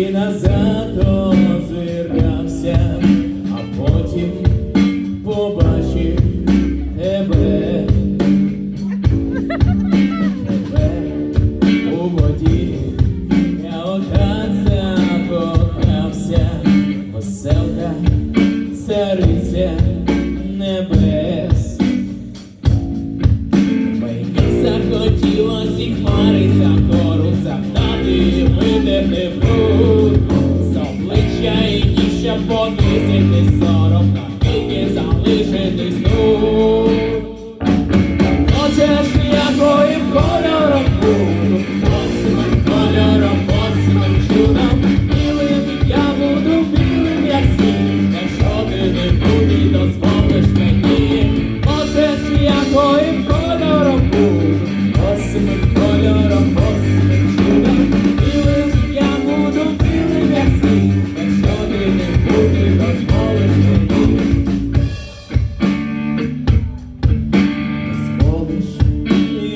і назад озирався, а потім побачив тебе, тебе у воді, я отак закохався, поселка, цариця небес, мені захотіло.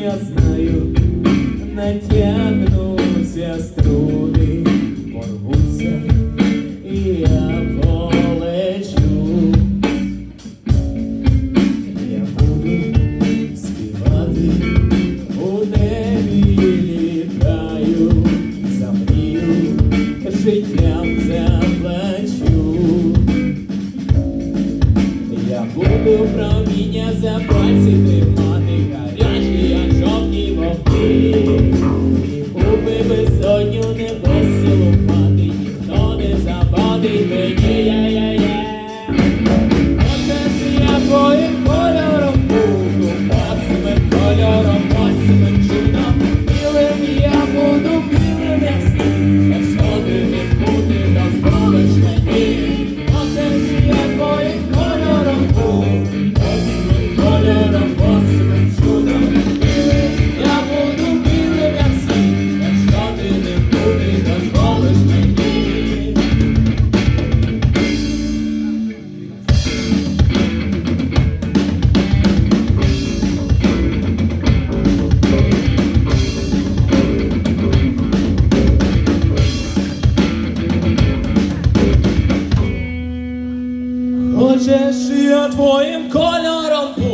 я знаю, натягнуться струны, порвуться, і я полечу. Я буду співати у небі літаю, за мрію життям заплачу. Я буду проміння за пальці тримати. Senhor, amor. Схожеш я твоїм кольором.